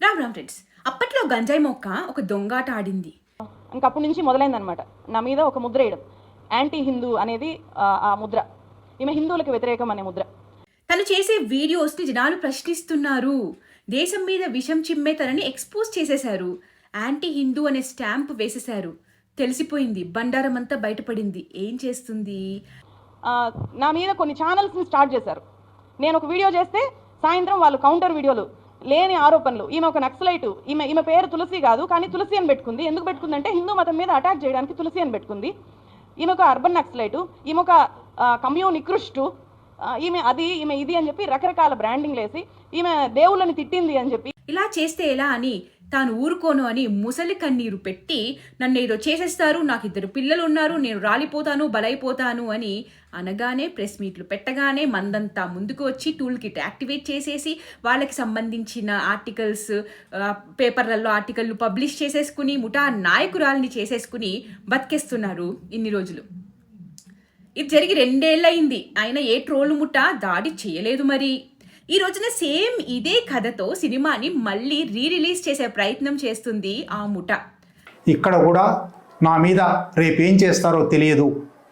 Ram Ram friends అప్పట్లో గంజాయి మొక్క ఒక దొంగాట ఆడింది. ఇంకప్పటి నుంచి మొదలైందనమాట నా మీద ఒక ముద్ర వేయడం. యాంటీ హిందూ అనేది ఆ, ముద్ర. ఈమె హిందువులకు వ్యతిరేకం అనే ముద్ర. తను చేసే వీడియోస్ని జనాలు ప్రశ్నిస్తున్నారు. దేశం మీద విషం చిమ్మే తనని ఎక్స్పోజ్ చేసేశారు. యాంటీ హిందూ అనే స్టాంప్ వేసేశారు. తెలిసిపోయింది. బండారం అంతా బయటపడింది. ఏం చేస్తుంది? నా మీద కొన్ని ఛానల్స్ని స్టార్ట్ చేశారు. నేను ఒక వీడియో చేస్తే సాయంత్రం వాళ్ళు కౌంటర్ వీడియోలు లేని ఆరోపణలు. ఈమె ఒక నక్సలైట్. ఈమె ఈమె పేరు తులసి కాదు కానీ తులసి అని పెట్టుకుంది. ఎందుకు పెట్టుకుందంటే హిందూ మతం మీద అటాక్ చేయడానికి తులసి అని పెట్టుకుంది. ఈమె ఒక అర్బన్ నక్సలైట్. ఈమె ఒక కమ్యూ నికృష్టు ఈమె అది ఈమె ఇది అని చెప్పి రకరకాల బ్రాండింగ్ వేసి ఈమె దేవుళ్ళని తిట్టింది అని చెప్పి. ఇలా చేస్తే ఎలా అని తాను ఊరుకోను అని ముసలి కన్నీరు పెట్టి నన్ను ఏదో చేసేస్తారు నాకు ఇద్దరు పిల్లలు ఉన్నారు నేను రాలిపోతాను బలైపోతాను అని అనగానే ప్రెస్ మీట్లు పెట్టగానే మందంతా ముందుకు వచ్చి టూల్ కిట్ యాక్టివేట్ చేసేసి వాళ్ళకి సంబంధించిన ఆర్టికల్స్ పేపర్లలో ఆర్టికల్లు పబ్లిష్ చేసేసుకుని ముఠా నాయకురాల్ని చేసేసుకుని బతికేస్తున్నారు ఇన్ని రోజులు. ఇది జరిగి రెండేళ్ళయింది. ఆయన ఏ ట్రోలు ముఠా దాడి చేయలేదు మరి. ఈ రోజున సేమ్ ఇదే కథతో సినిమాని మళ్ళీ రీ రిలీజ్ చేసే ప్రయత్నం చేస్తుంది ఆ ముఠ. ఇక్కడ కూడా నా మీద రేపేం చేస్తారో తెలియదు.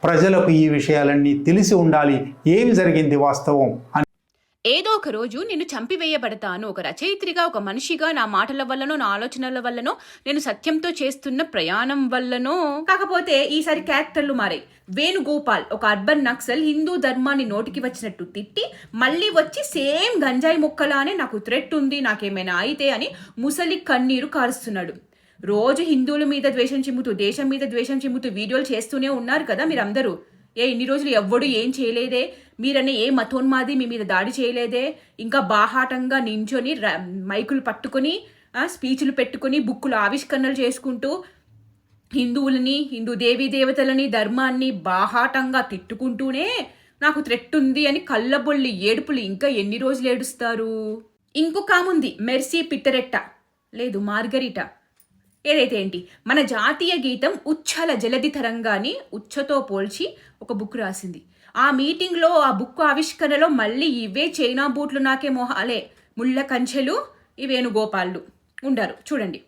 ప్రజలకు ఈ విషయాలన్నీ తెలిసి ఉండాలి. ఏమి జరిగింది వాస్తవం అని ఏదో ఒక రోజు నేను చంపివేయబడతాను. ఒక రచయిత్రిగా ఒక మనిషిగా నా మాటల వల్లనో నా ఆలోచనల వల్లనో నేను సత్యంతో చేస్తున్న ప్రయాణం వల్లనో. కాకపోతే ఈసారి క్యారెక్టర్లు మారాయి. వేణుగోపాల్ ఒక అర్బన్ నక్సల్ హిందూ ధర్మాన్ని నోటికి వచ్చినట్టు తిట్టి మళ్ళీ వచ్చి సేమ్ గంజాయి ముక్కలానే నాకు థ్రెట్ ఉంది నాకేమైనా అయితే అని ముసలి కన్నీరు కారుస్తున్నాడు. రోజు హిందువుల మీద ద్వేషం చిమ్ముతూ దేశం మీద ద్వేషం చిమ్ముతూ వీడియోలు చేస్తూనే ఉన్నారు కదా మీరందరూ. ఏ ఇన్ని రోజులు ఎవ్వడు ఏం చేయలేదే? మీరనే ఏ మతోన్మాది మీ మీద దాడి చేయలేదే. ఇంకా బాహాటంగా నించొని మైకులు పట్టుకొని స్పీచ్లు పెట్టుకొని బుక్కులు ఆవిష్కరణలు చేసుకుంటూ హిందువులని హిందూ దేవీ దేవతలని ధర్మాన్ని బాహాటంగా తిట్టుకుంటూనే నాకు థ్రెట్ ఉంది అని కళ్ళబొల్లి ఏడుపులు ఇంకా ఎన్ని రోజులు ఏడుస్తారు? ఇంకొక ఆముంది మెర్సీ పిట్టరెట్ట. లేదు మార్గరిట. ఏదైతే ఏంటి? మన జాతీయ గీతం ఉచ్ఛల జలది తరంగాని ఉచ్ఛతో పోల్చి ఒక బుక్ రాసింది. ఆ మీటింగ్లో ఆ బుక్ ఆవిష్కరణలో మళ్ళీ ఇవే చైనా బూట్లు నాకే మొహాలే. ముళ్ళ కంచెలు ఈ వేణుగోపాళ్ళు ఉండారు. చూడండి.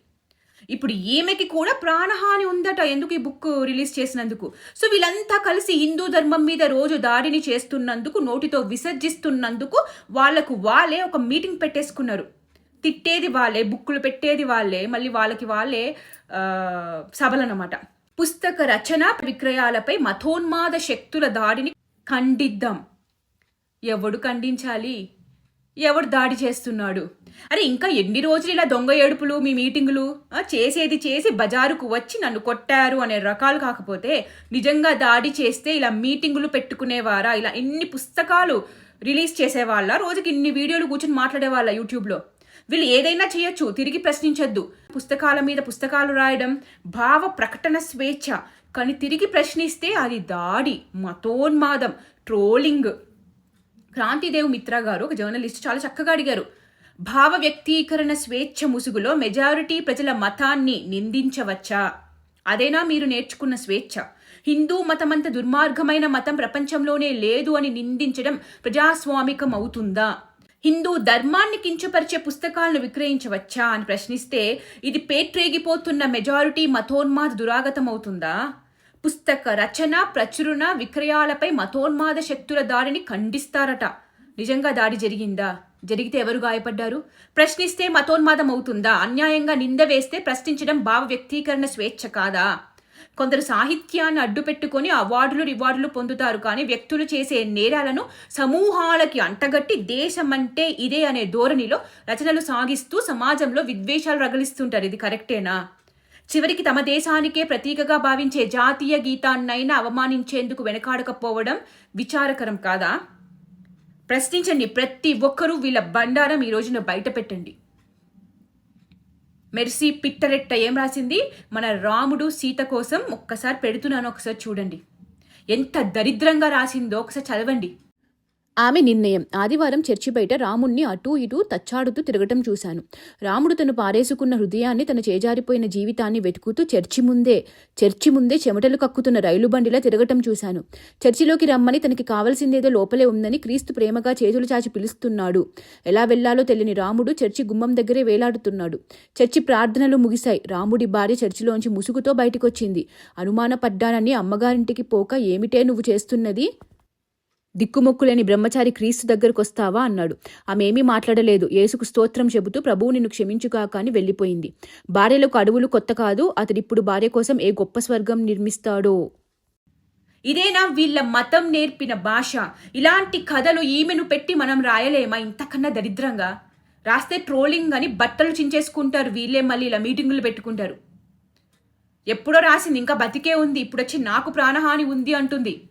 ఇప్పుడు ఈమెకి కూడా ప్రాణహాని ఉందట ఎందుకు ఈ బుక్ రిలీజ్ చేసినందుకు? సో వీళ్ళంతా కలిసి హిందూ ధర్మం మీద రోజు దాడిని చేస్తున్నందుకు నోటితో విసర్జిస్తున్నందుకు వాళ్ళకు వాళ్ళే ఒక మీటింగ్ పెట్టేసుకున్నారు. తిట్టేది వాళ్ళే బుక్కులు పెట్టేది వాళ్ళే మళ్ళీ వాళ్ళకి వాళ్ళే సభలనమాట. పుస్తక రచన విక్రయాలపై మతోన్మాద శక్తుల దాడిని ఖండిద్దాం. ఎవడు ఖండించాలి? ఎవడు దాడి చేస్తున్నాడు? అరే ఇంకా ఎన్ని రోజులు ఇలా దొంగ ఏడుపులు మీ మీటింగులు? చేసేది చేసి బజారుకు వచ్చి నన్ను కొట్టారు అనే రకాలు కాకపోతే నిజంగా దాడి చేస్తే ఇలా మీటింగులు పెట్టుకునేవారా? ఇలా ఎన్ని పుస్తకాలు రిలీజ్ చేసేవాళ్ళ? రోజుకి ఇన్ని వీడియోలు కూర్చొని మాట్లాడేవాళ్ళ యూట్యూబ్లో? వీళ్ళు ఏదైనా చేయొచ్చు తిరిగి ప్రశ్నించొద్దు. పుస్తకాల మీద పుస్తకాలు రాయడం భావ ప్రకటన స్వేచ్ఛ కానీ తిరిగి ప్రశ్నిస్తే అది దాడి మతోన్మాదం ట్రోలింగ్. క్రాంతిదేవ్ మిత్రా గారు ఒక జర్నలిస్ట్ చాలా చక్కగా అడిగారు. భావ వ్యక్తీకరణ స్వేచ్ఛ ముసుగులో మెజారిటీ ప్రజల మతాన్ని నిందించవచ్చా? అదేనా మీరు నేర్చుకున్న స్వేచ్ఛ? హిందూ మతమంత దుర్మార్గమైన మతం ప్రపంచంలోనే లేదు అని నిందించడం ప్రజాస్వామికం అవుతుందా? హిందూ ధర్మాన్ని కించపరిచే పుస్తకాలను విక్రయించవచ్చా అని ప్రశ్నిస్తే ఇది పేట్రేగిపోతున్న మెజారిటీ మతోన్మాద దురాగతం అవుతుందా పుస్తక రచన ప్రచురణ విక్రయాలపై మతోన్మాద శక్తుల దాడిని ఖండిస్తారట. నిజంగా దాడి జరిగిందా? జరిగితే ఎవరు గాయపడ్డారు? ప్రశ్నిస్తే మతోన్మాదం అవుతుందా అన్యాయంగా నింద వేస్తే ప్రశ్నించడం భావ వ్యక్తీకరణ స్వేచ్ఛ కాదా? కొందరు సాహిత్యాన్ని అడ్డుపెట్టుకొని అవార్డులు రివార్డులు పొందుతారు కానీ వ్యక్తులు చేసే నేరాలను సమూహాలకి అంటగట్టి దేశం అంటే ఇదే అనే ధోరణిలో రచనలు సాగిస్తూ సమాజంలో విద్వేషాలు రగిలిస్తుంటారు. ఇది కరెక్టేనా? చివరికి తమ దేశానికే ప్రతీకగా భావించే జాతీయ గీతాన్నైనా అవమానించేందుకు వెనకాడకపోవడం విచారకరం కాదా? ప్రశ్నించండి ప్రతి ఒక్కరూ వీళ్ళ బండారం ఈ రోజున బయట పెట్టండి మెర్సీ పిట్టరెట్ట ఏం రాసింది? మన రాముడు సీత కోసం ఒక్కసారి పెడుతున్నాను ఒకసారి చూడండి. ఎంత దరిద్రంగా రాసిందో ఒకసారి చదవండి. ఆమె నిర్ణయం. ఆదివారం చర్చి బయట రాముణ్ణి అటూ ఇటూ తచ్చాడుతూ తిరగటం చూశాను. రాముడు తను పారేసుకున్న హృదయాన్ని తన చేజారిపోయిన జీవితాన్ని వెతుకుతూ చర్చి ముందే చర్చి ముందే చెమటలు కక్కుతున్న రైలు బండిలా తిరగటం చూశాను. చర్చిలోకి రమ్మని తనకి కావలసిందేదో లోపలే ఉందని క్రీస్తు ప్రేమగా చేతులు చాచి పిలుస్తున్నాడు. ఎలా వెళ్ళాలో తెలియని రాముడు చర్చి గుమ్మం దగ్గరే వేలాడుతున్నాడు. చర్చి ప్రార్థనలు ముగిశాయి. రాముడి భార్య చర్చిలోంచి ముసుగుతో బయటకొచ్చింది. అనుమానపడ్డానని అమ్మగారింటికి పోక ఏమిటే నువ్వు చేస్తున్నది? దిక్కుమొక్కులేని బ్రహ్మచారి క్రీస్తు దగ్గరకొస్తావా? అన్నాడు. ఆమెమీ మాట్లాడలేదు. యేసుకు స్తోత్రం చెబుతూ ప్రభువు నిన్ను క్షమించుగాక అని వెళ్ళిపోయింది. భార్యలకు అడవులు కొత్త కాదు అతడిప్పుడు భార్య కోసం ఏ గొప్ప స్వర్గం నిర్మిస్తాడో? ఇదేనా వీళ్ళ మతం నేర్పిన భాష? ఇలాంటి కథలు ఈమెను పెట్టి మనం రాయలేమా? ఇంతకన్నా దరిద్రంగా? రాస్తే ట్రోలింగ్ అని బట్టలు చించేసుకుంటారు. వీళ్ళే మళ్ళీ ఇలా మీటింగులు పెట్టుకుంటారు. ఎప్పుడో రాసింది ఇంకా బతికే ఉంది. ఇప్పుడు వచ్చి నాకు ప్రాణహాని ఉంది అంటుంది.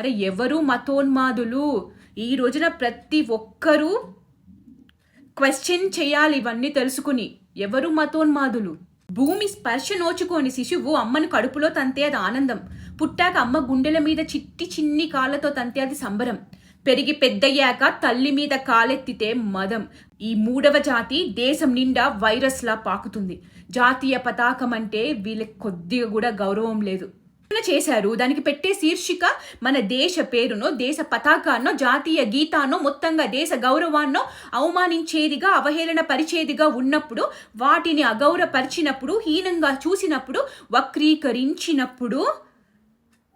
అరే ఎవరు మతోన్మాదులు? ఈ రోజున ప్రతి ఒక్కరూ క్వశ్చన్ చేయాలి ఇవన్నీ తెలుసుకుని. ఎవరు మతోన్మాదులు? భూమి స్పర్శ నోచుకోని శిశువు అమ్మను కడుపులో తంతే అది ఆనందం. పుట్టాక అమ్మ గుండెల మీద చిట్టి చిన్ని కాళ్ళతో తంతే అది సంబరం. పెరిగి పెద్దయ్యాక తల్లి మీద కాలెత్తితే మదం. ఈ మూడవ జాతి దేశం నిండా వైరస్లా పాకుతుంది. జాతీయ పతాకం అంటే వీళ్ళకి కొద్దిగా కూడా గౌరవం లేదు. చేశారు. దానికి పెట్టే శీర్షిక మన దేశ పేరునో దేశ పతాకాన్నో జాతీయ గీతాన్నో మొత్తంగా దేశ గౌరవాన్నో అవమానించేదిగా అవహేళన పరిచేదిగా ఉన్నప్పుడు వాటిని అగౌరవపరిచినప్పుడు హీనంగా చూసినప్పుడు వక్రీకరించినప్పుడు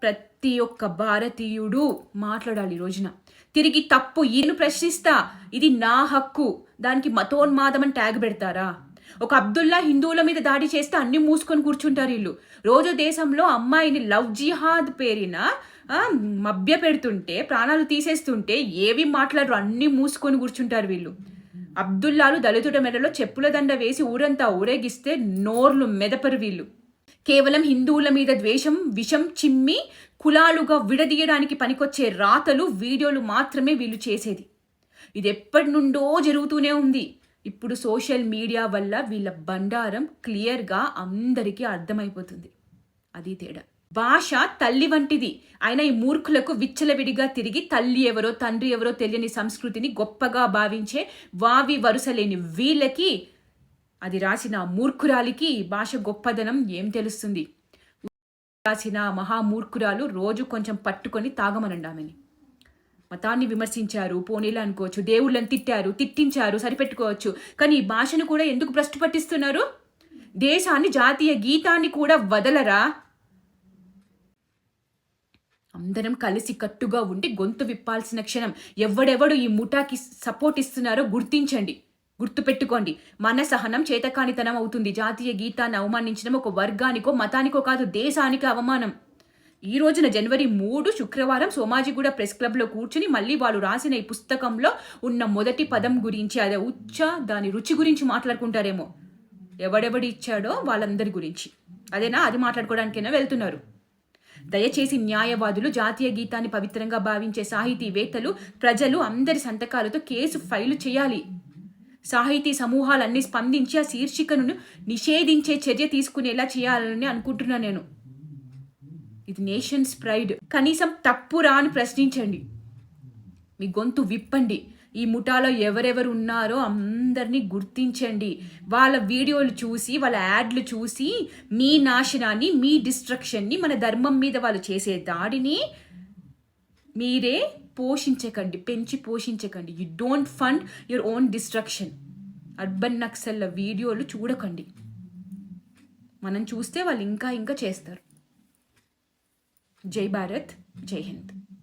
ప్రతి ఒక్క భారతీయుడు మాట్లాడాలి ఈ రోజున. తిరిగి తప్పు ఈయన ప్రశ్నిస్తా. ఇది నా హక్కు. దానికి మతోన్మాదం అని ట్యాగ్ పెడతారా? ఒక అబ్దుల్లా హిందువుల మీద దాడి చేస్తే అన్ని మూసుకొని కూర్చుంటారు వీళ్ళు. రోజు దేశంలో అమ్మాయిని లవ్ జిహాద్ పేరిన మభ్య పెడుతుంటే ప్రాణాలు తీసేస్తుంటే ఏవి మాట్లాడరు అన్ని మూసుకొని కూర్చుంటారు వీళ్ళు. అబ్దుల్లాలు దళితుడ మెడలో చెప్పుల దండ వేసి ఊరంతా ఊరేగిస్తే నోర్లు మెదపరు వీళ్ళు. కేవలం హిందువుల మీద ద్వేషం విషం చిమ్మి కులాలుగా విడదీయడానికి పనికొచ్చే రాతలు వీడియోలు మాత్రమే వీళ్ళు చేసేది. ఇది ఎప్పటి నుండో జరుగుతూనే ఉంది. ఇప్పుడు సోషల్ మీడియా వల్ల వీళ్ళ బండారం క్లియర్గా అందరికీ అర్థమైపోతుంది. అది తేడా. భాష తల్లి వంటిది. ఆయన ఈ మూర్ఖులకు విచ్చలవిడిగా తిరిగి తల్లి ఎవరో తండ్రి ఎవరో తెలియని సంస్కృతిని గొప్పగా భావించే వావి వరుస లేని వీళ్ళకి అది రాసిన మూర్ఖురాలికి ఈ భాష గొప్పదనం ఏం తెలుస్తుంది? రాసిన మహామూర్ఖురాలు రోజు కొంచెం పట్టుకొని తాగమనండి ఆమెని. మతాన్ని విమర్శించారు పోనీలు అనుకోవచ్చు దేవుళ్ళని తిట్టారు తిట్టించారు సరిపెట్టుకోవచ్చు. కానీ ఈ భాషను కూడా ఎందుకు భ్రష్టు పట్టిస్తున్నారు? దేశాన్ని జాతీయ గీతాన్ని కూడా వదలరా? అందరం కలిసి కట్టుగా ఉండి గొంతు విప్పాల్సిన క్షణం. ఎవడెవడు ఈ ముఠాకి సపోర్ట్ ఇస్తున్నారో గుర్తించండి. గుర్తుపెట్టుకోండి. మన సహనం చేతకానితనం అవుతుంది. జాతీయ గీతాన్ని అవమానించడం ఒక వర్గానికో మతానికో కాదు దేశానికి అవమానం. ఈ రోజున జనవరి మూడు శుక్రవారం సోమాజిగూడ ప్రెస్ క్లబ్లో కూర్చుని మళ్ళీ వాళ్ళు రాసిన ఈ పుస్తకంలో ఉన్న మొదటి పదం గురించి అదే ఉచ్చ దాని రుచి గురించి మాట్లాడుకుంటారేమో. ఎవడెవడి ఇచ్చాడో వాళ్ళందరి గురించి. అదేనా? అది మాట్లాడుకోవడానికైనా వెళ్తున్నారు? దయచేసి న్యాయవాదులు జాతీయ గీతాన్ని పవిత్రంగా భావించే సాహితీవేత్తలు ప్రజలు అందరి సంతకాలతో కేసు ఫైలు చేయాలి. సాహితీ సమూహాలన్నీ స్పందించి ఆ శీర్షికను నిషేధించే చర్య తీసుకునేలా చేయాలని అనుకుంటున్నా నేను. ఇది నేషన్స్ ప్రైడ్. కనీసం తప్పురా అని ప్రశ్నించండి. మీ గొంతు విప్పండి. ఈ ముఠాలో ఎవరెవరు ఉన్నారో అందరినీ గుర్తించండి. వాళ్ళ వీడియోలు చూసి వాళ్ళ యాడ్లు చూసి మీ నాశనాన్ని మీ డిస్ట్రక్షన్ని మన ధర్మం మీద వాళ్ళు చేసే దాడిని మీరే పోషించకండి. పెంచి పోషించకండి. You don't fund your own destruction urban నక్సల్ల వీడియోలు చూడకండి. మనం చూస్తే వాళ్ళు ఇంకా ఇంకా చేస్తారు. జై భారత్ జై హింద్.